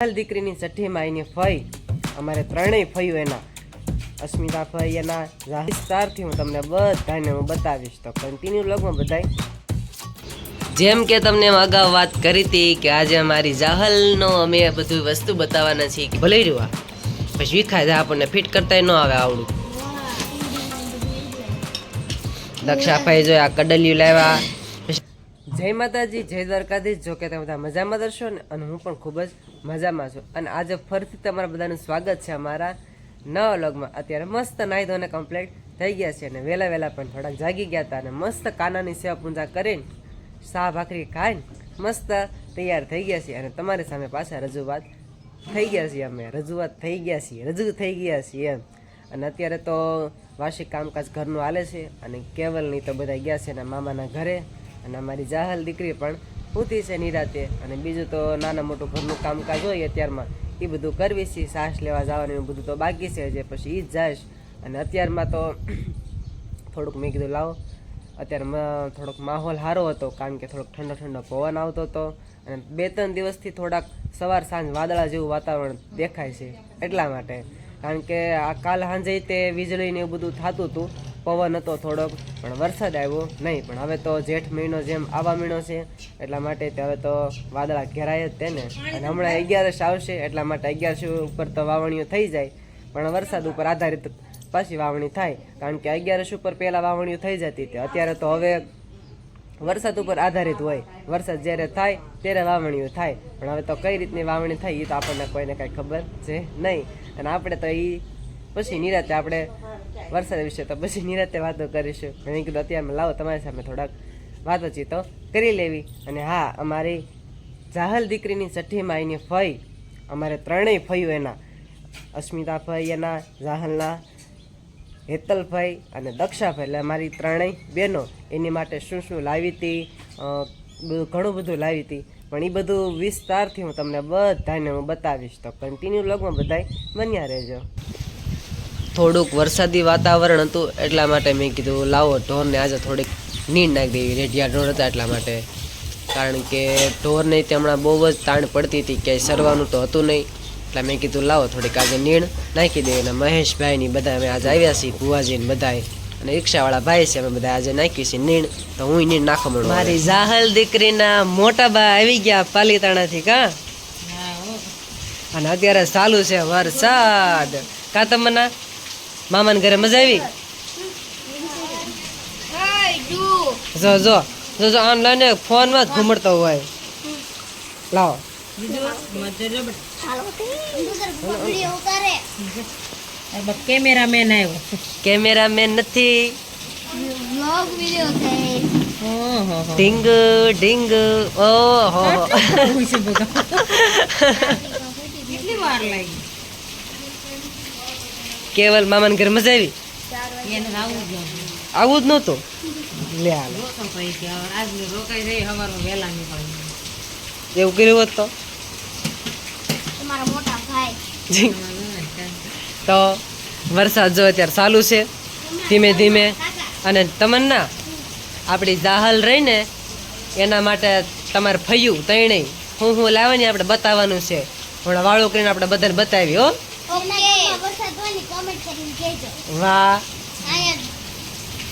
દીકરીની છઠ્ઠીમાં એની ફઈ. અમારે ત્રણેય ફયું એના. અસ્મિતા ફઈ એના વિસ્તારથી હું તમને બધાને હું બતાવીશ. તો કન્ટિન્યુ લગમાં બધાય. જેમ કે તમને અગાઉ વાત કરી હતી કે આજે અમારી જાહલનો અમે બધું વસ્તુ બતાવવાના છીએ ભલે રહ્યું પછી વિખાય જાય આપણને ફિટ કરતાય ન આવે આવડું. દક્ષાભાઈ જો આ કડલિયું લાવ્યા. જય માતાજી, જય દ્વારકાધીશ. જો કે તમે બધા મજામાં દર્શો ને, અને હું પણ ખૂબ જ મજામાં છું. અને આજે ફરીથી તમારા બધાનું સ્વાગત છે અમારા નવા વ્લોગમાં. અત્યારે મસ્ત નાહી ધોને કમ્પ્લીટ થઈ ગયા છે અને વહેલા વહેલા પણ થોડાક જાગી ગયા હતા અને મસ્ત કાનાની સેવા પૂજા કરીને શાહ ભાખરી ખાઈને મસ્ત તૈયાર થઈ ગયા છીએ. અને તમારી સામે પાછા રજૂઆત થઈ ગયા છીએ અમે. રજૂઆત થઈ ગયા છીએ, રજૂ થઈ ગયા છીએ એમ. અને અત્યારે તો વાર્ષિક કામકાજ ઘરનું હાલે છે અને કેવલની તો બધા ગયા છે અને મામાના ઘરે. અને અમારી જાહલ દીકરી પણ ઉતી છે નિરાતે. અને બીજું તો નાના મોટું ઘરનું કામકાજ હોય અત્યારમાં એ બધું કરવી છે શ્વાસ લેવા જવાનું બધું તો બાકી છે જે પછી એ જ જાશ અને અત્યારમાં તો થોડુંક મેં કીધું, લાવો. અત્યારે થોડોક માહોલ સારો હતો, કારણ કે થોડોક ઠંડો ઠંડો પવન આવતો હતો. અને બે ત્રણ દિવસથી થોડાક સવાર સાંજ વાદળા જેવું વાતાવરણ દેખાય છે એટલા માટે. કારણ કે આ કાલ સાંજે તે વીજળીને એવું બધું થતું હતું. પવન હતો થોડોક, પણ વરસાદ આવ્યો નહીં. પણ હવે તો જેઠ મહિનો જેમ આવા મહિનો છે, એટલા માટે હવે તો વાદળા ઘેરાય જ તેને. અને હમણાં અગિયારસ આવશે, એટલા માટે અગિયારસ ઉપર તો વાવણીઓ થઈ જાય. પણ વરસાદ ઉપર આધારિત પાછી વાવણી થાય. કારણ કે અગિયારસ ઉપર પહેલાં વાવણીઓ થઈ જતી હતી. અત્યારે તો હવે વરસાદ ઉપર આધારિત હોય. વરસાદ જ્યારે થાય, ત્યારે વાવણીઓ થાય. પણ હવે તો કઈ રીતની વાવણી થાય એ તો આપણને કોઈને કાંઈ ખબર છે નહીં. અને આપણે તો એ પછી નિરાતે આપણે વરસાદ વિશે તો પછી નિરાતે વાતો કરીશું. મેં કીધું અત્યારે લાવો તમારી સામે થોડાક વાતોચીતો કરી લેવી. અને હા, અમારી જાહલ દીકરીની છઠ્ઠીમાં એની ફઈ, અમારે ત્રણેય ફઈઓ એના. અસ્મિતા ફઈ એના, જાહલના હેતલભાઈ અને દક્ષાભાઈ એટલે મારી ત્રણેય બહેનો એની માટે શું શું લાવી હતી ઘણું બધું લાવી હતી. પણ એ બધું વિસ્તારથી હું તમને બધાને હું બતાવીશ. તો કન્ટિન્યુ લગમાં બધાય બન્યા રહેજો. થોડુંક વરસાદી વાતાવરણ હતું એટલા માટે મેં કીધું લાવો ઢોરને આજે થોડીક નીંદ નાખી દેવી. રેઢિયા ઢોર હતા એટલા માટે. કારણ કે ઢોરને તે હમણાં બહુ જ તાણ પડતી હતી ક્યાંય સરવાનું તો હતું નહીં. એટલે મેં કીધું લાવો થોડીક આજે નીણ નાખી દેવી. અને મહેશભાઈની બધા અમે આજે આવ્યા છીએ ભુવાજીને બધાએ બધાય. અને રિક્ષાવાળા ભાઈ છે અમે બધા આજે નાખી છીએ નીણ તો હું નીણ નાખવા મળું મારી જાહલ દીકરીના મોટા બા આવી ગયા પાલીતાણાથી કા? અને અત્યારે ચાલુ છે વરસાદ કા તમને મામાને ઘરે મજા આવી? જો જો જો જો આમ લઈને ફોનમાં જ ઘૂમડતો હોય. લાવો. કેમેરામેન આવ્યો. કેમેરામેન નથી. ડિંગ ડિંગ ઓહો. કેટલી વાર લાગી? કેવલ મામાને ઘર મજા આવી? આવું જ આવું નહોતું? લે હાલ. એવું કર્યું હોત તો? તો વરસાદ જો અત્યારે ચાલુ છે ધીમે ધીમે. અને તમન્ના આપણી જાહલ રહીને એના માટે તમારે ફયું તૈણેય હું હું લાવવાની આપણે બતાવવાનું છે. હમણાં વાળું કરીને આપણે બધાને બતાવી હો. વાહ.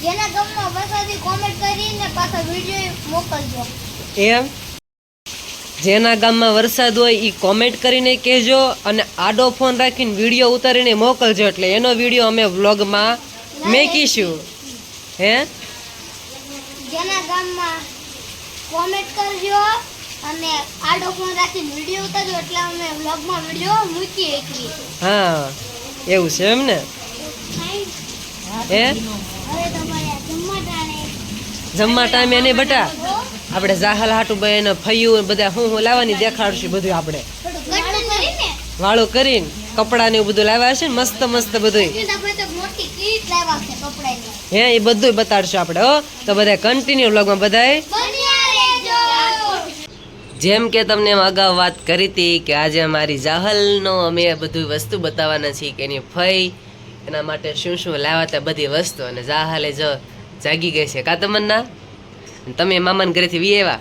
જેના ગામમાં વરસાદી કોમેન્ટ કરીને પાછા વીડિયો મોકલજો. એમ? જેના ગામમાં વરસાદ હોય એ કોમેન્ટ કરીને કહેજો અને આડો ફોન રાખીને વીડિયો ઉતારીને મોકલજો એટલે એનો વીડિયો અમે વ્લોગમાં મેકીશું. હે? જેના ગામમાં કોમેન્ટ કરજો અને આડો ફોન રાખીને વીડિયો ઉતારજો એટલે અમે વ્લોગમાં વીડિયો મૂકીએ હા. એવું છે એમ ને? આ જમવા ટાઈમે નહીં બટા. આપણે જાહલ હાટું ભાઈ એને ફયું બધા હું હું લાવવાની દેખાડશું બધું આપણે. વાળું કરીને કપડાં ને એવું બધું લાવ્યા છે ને, મસ્ત મસ્ત બધું હે, એ બધું બતાડશું આપણે, હો. તો બધા કન્ટિન્યુ વ્લોગમાં બધાએ જેમ કે તમને અગાઉ વાત કરી હતી કે આજે અમારી જાહલનો અમે બધું વસ્તુ બતાવવાના છીએ કે એની ફઈ એના માટે શું શું લાવ્યા હતા બધી વસ્તુ. અને જાહલે જો જાગી ગઈ છે. કા તમન્ના? તમે મામાના ઘરેથી વી આવ્યા?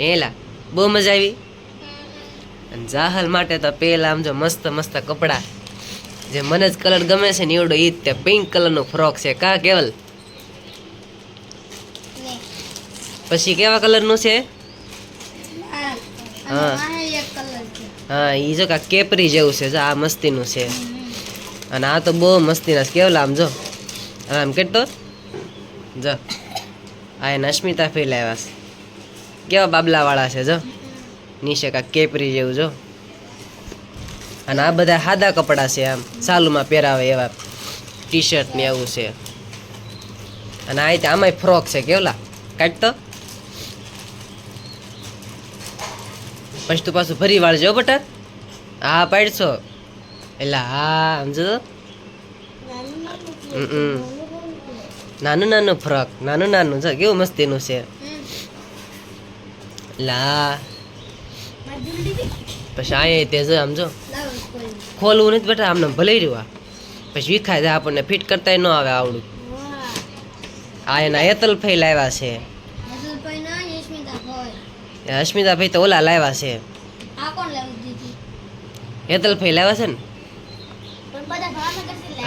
હેલા બહુ મજા આવી? અને જાહલ માટે તો પહેલાં આમ જો મસ્ત મસ્ત કપડાં. જે મને જ કલર ગમે છે ને એવડો જ તે પિંક કલરનો ફ્રોક છે. કા કેવલ? પછી કેવા કલરનું છે? હા. હા એ જો કા કેપરી જેવું છે જો આ મસ્તીનું છે. અને આ તો બહુ મસ્તીના છે. કેવલા આમ જો? આમ કેટલો જો. આ એને અસ્મિતા ફેલ આવ્યા છે. કેવા બાબલાવાળા છે જો? નીચે કા કેપરી જેવું જો. અને આ બધા સાદા કપડાં છે આમ. સાલુમાં પહેરાવે એવા ટી શર્ટ ને એવું છે. અને આ રીતે આમાંય ફ્રોક છે કેવલા? કાઢ પછી તું પાછું ફરી વાળજો હો બટા. હા, પાડશો. એટલે હા સમજો. નાનું નાનું ફ્રોક, નાનું નાનું છે કેવું મસ્તીનું છે. લા પછી અહીંયા તે જો સમજો ખોલવું નથી બેટા, આમને ભલે રહ્યું પછી વિખાય આપણને, ફિટ કરતાય ન આવે આવડું. આ એના હેતલ ફેલ આવ્યા છે હસુભાઈ ના યશમિતા હોય એ અસ્મિતાભાઈ તો ઓલા લાવ્યા છે. આ કોણ લાવી દીધી હેતલ ફઈ લાવ્યા છે ને?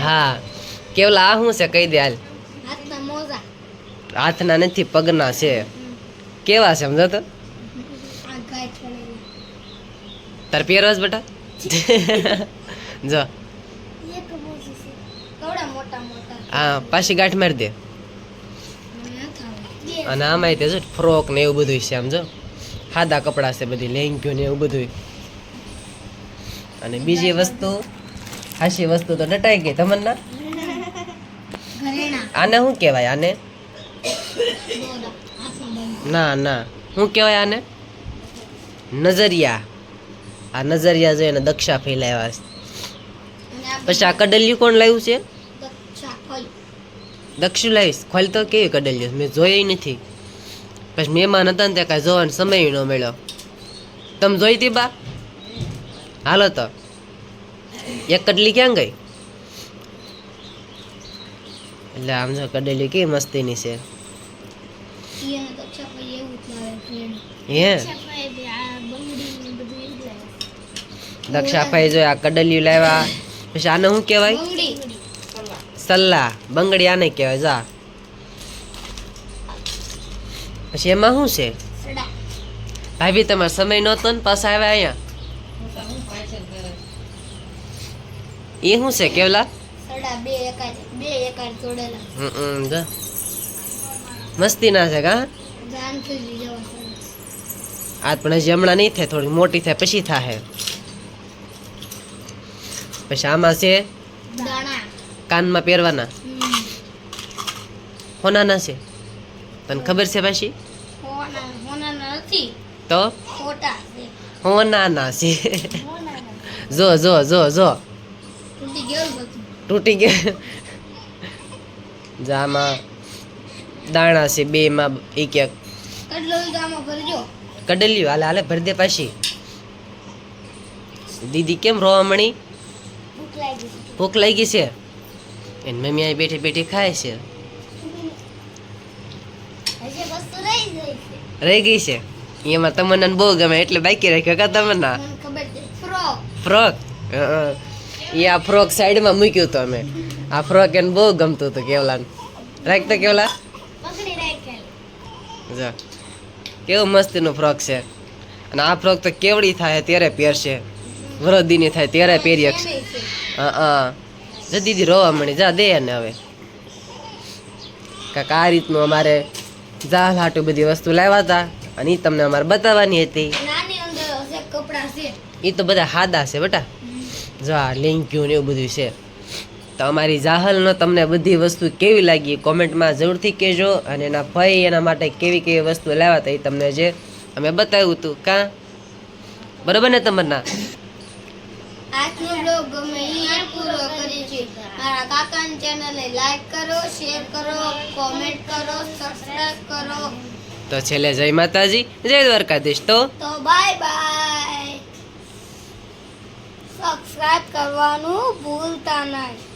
હા કેવલા આ શું છે કહી દે હાલ. હાથના નથી પગના છે. કેવા છે સમજો તો? તારે પહેરવા જ બેટા? જો. આ પાછી ગાંઠ મારી દે. અને આમાંય તે જો ફ્રોક ને એવું બધું છે સમજો. જો સાદા કપડાં છે બધી લેંગ્યો ને એવું બધું અને બીજી વસ્તુ હાશી વસ્તુ તો ડટાઈ ગઈ તમન્ના આને શું કહેવાય આને? ના ના. શું કહેવાય આને? નજરિયા. આ નજરિયા જોઈને દક્ષા ફેલાવ્યા છે. પછી આ કડલિયું કોણ લાવ્યું છે? દક્ષા દક્ષુ લાવીશ ખોલ તો કેવી કડલિયું મેં જોઈ નથી. પછી મહેમાન હતા ને ત્યાં કાંઈ જોવાનો સમય ન મળ્યો. તમે જોઈ હતી બા? હાલો તો. એક કડલી ક્યાં ગઈ? એટલે આમ જો કડલી કેવી મસ્તીની છે. હે? દક્ષાભાઈ જો આ કડલિયું લાવ્યા. પછી આને શું કહેવાય? સલ્લા. બંગડી આને કહેવાય જા. પછી એમાં શું છે? ભાભી તમારો સમય નહોતો ને પાછા આવ્યા અહીંયા? એ શું છે કેવલા? મસ્તી ના છે કા? આજ પણ હજી હમણાં નહીં થાય થોડી મોટી થાય પછી થાય પછી આમાં છે? કાનમાં પહેરવાના. હોનાના છે? તને ખબર છે પાછી? નથી તો? ખોટા છે ના છે. હોનાના જો જો જો જો. તૂટી ગયું તૂટી ગયા. જામાં દાણા છે બે માં એક એક. કડલો કડલ્યું હાલે હાલે ભરી દે પાછી. દીદી કેમ રોવા મણી ભૂખ લાગી છે. છે? એન મમ્મી અહીં બેઠી બેઠી ખાય છે. છે. રહી ગઈ છે? એમાં તમને બહુ ગમે એટલે બાકી રાખ્યો કા તમને? મને ફ્રોક. એ આ ફ્રોક સાઈડમાં મૂક્યું હતું અમે. આ ફ્રોક એને બહુ ગમતું હતું કેવલા રાખતો કેવલા? જો. કેવું મસ્તીનું ફ્રોક છે. અને આ ફ્રોક તો કેવડી થાય ત્યારે પહેરશે. વરદીની થાય ત્યારે પહેરી શકશે હા હા જો દીદી રોવા મળી જા દે ને હવે. કાંક આ રીતનું અમારે જાલ હાટું બધી વસ્તુ લાવ્યા હતા અને એ તમને અમારે બતાવવાની હતી. એ તો બધા હાદા છે બેટા. જો આ લેંગ્યું ને એવું બધું છે. તો અમારી જાહલનો તમને બધી વસ્તુ કેવી લાગી કોમેન્ટમાં જરૂરથી કહેજો અને એના ભાઈ એના માટે કેવી કેવી વસ્તુ લાવ્યા હતા એ તમને જે અમે બતાવ્યું હતું. કાં? બરોબર ને તમારના? આજનો બ્લોગ ગમે અહીંયા પૂરો કરી છે મારા કાકાની ચેનલને લાઈક કરો શેર કરો કોમેન્ટ કરો સબસ્ક્રાઇબ કરો. તો છેલ્લે જય માતાજી જય દ્વારકાધીશ. તો બાય બાય. સબસ્ક્રાઇબ કરવાનું ભૂલતા નહીં.